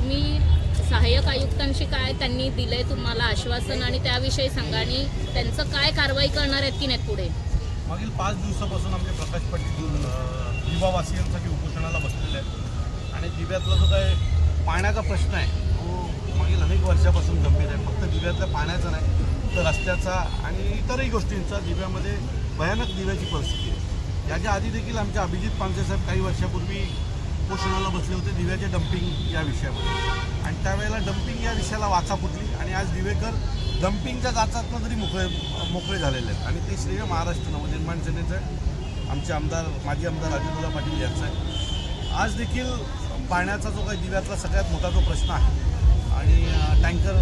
तुम्ही सहाय्यक आयुक्तांशी काय त्यांनी दिलंय तुम्हाला आश्वासन आणि त्याविषयी सांगा आणि त्यांचं काय कारवाई करणार आहेत की नाही पुढे? मागील पाच दिवसापासून आमचे प्रकाश पाटील दिवावासियांसाठी उपोषणाला बसलेले आहेत. आणि दिव्यातला जो काय पाण्याचा प्रश्न आहे तो मागील अनेक वर्षापासून गंभीर आहे. फक्त दिव्यातल्या पाण्याचा नाही तर रस्त्याचा आणि इतरही गोष्टींचा दिव्यामध्ये भयानक दिव्याची परिस्थिती आहे. याच्या आधी देखील आमच्या अभिजित पानसे साहेब काही वर्षापूर्वी उपोषणाला बसले होते दिव्याचे डम्पिंग या विषयामध्ये. आणि त्यावेळेला डम्पिंग या विषयाला वाचा फुटली आणि आज दिवेकर डम्पिंगच्या जाचातनं तरी मोकळे मोकळे झालेले आहेत. आणि ते श्रेय महाराष्ट्र म्हणजे नवनिर्माण सेनेचं आहे. आमचे आमदार माजी आमदार अजितदादा पाटील यांचं आहे. आज देखील पाण्याचा जो काही दिव्यातला सगळ्यात मोठा जो प्रश्न आहे आणि टँकर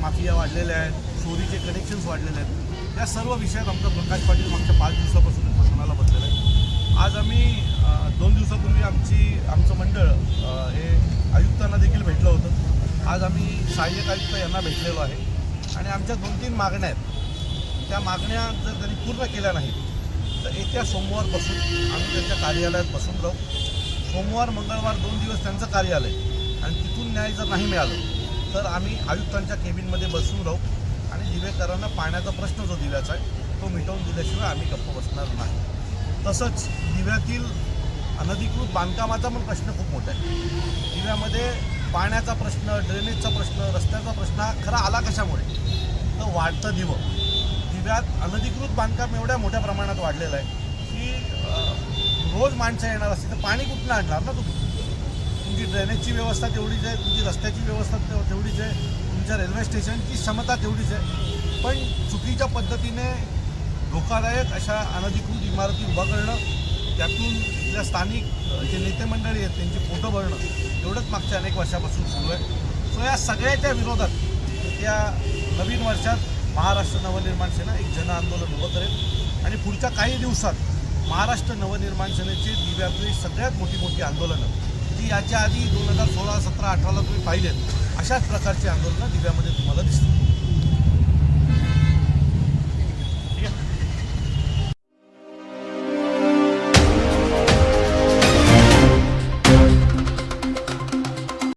माफिया वाढलेल्या आहेत चोरीचे कनेक्शन्स वाढलेले आहेत या सर्व विषयात आमचा प्रकाश पाटील मागच्या पाच दिवसापासून उपोषणाला बसलेलं आहे. आज आम्ही दोन दिवसापूर्वी आमची आमचं मंडळ हे आयुक्तांना देखील भेटलं होतं. आज आम्ही सहाय्यक आयुक्त यांना भेटलेलो आहे. आणि आमच्या दोन तीन मागण्या आहेत. त्या मागण्या जर त्यांनी पूर्ण केल्या नाहीत तर येत्या सोमवारपासून आम्ही त्यांच्या कार्यालयात बसून राहू. सोमवार मंगळवार दोन दिवस त्यांचं कार्यालय आणि तिथून न्याय जर नाही मिळालं तर आम्ही आयुक्तांच्या केबिनमध्ये बसून राहू. आणि दिवेकरांना पाण्याचा प्रश्न जो दिव्याचा आहे तो मिटवून दिल्याशिवाय आम्ही गप्प बसणार नाही. तसंच दिव्यातील अनधिकृत बांधकामाचा पण प्रश्न खूप मोठा आहे. दिव्यामध्ये पाण्याचा प्रश्न ड्रेनेजचा प्रश्न रस्त्याचा प्रश्न हा खरा आला कशामुळे? तर वाढतं दिवं दिव्यात अनधिकृत बांधकाम एवढ्या मोठ्या प्रमाणात वाढलेलं आहे की रोज माणसं येणार असतील तर पाणी कुठनं आणणार ना तुम्ही? तुमची ड्रेनेजची व्यवस्था तेवढीच आहे तुमची रस्त्याची व्यवस्था तेवढीच आहे तुमच्या रेल्वे स्टेशनची क्षमता तेवढीच आहे. पण चुकीच्या पद्धतीने धोकादायक अशा अनधिकृत इमारती उभा करणं त्यातून ज्या स्थानिक जे नेते मंडळी आहेत त्यांची पोटं भरणं एवढंच मागच्या अनेक वर्षापासून सुरू आहे. सो या सगळ्याच्या विरोधात त्या नवीन वर्षात महाराष्ट्र नवनिर्माण सेना एक जन आंदोलन उभं करेल. आणि पुढच्या काही दिवसात महाराष्ट्र नवनिर्माण सेनेची दिव्यातली सगळ्यात मोठी मोठी आंदोलनं जी याच्या आधी दोन हजार सोळा सतरा अठराला तुम्ही पाहिलेत अशाच प्रकारची आंदोलनं दिव्यामध्ये तुम्हाला दिसतील.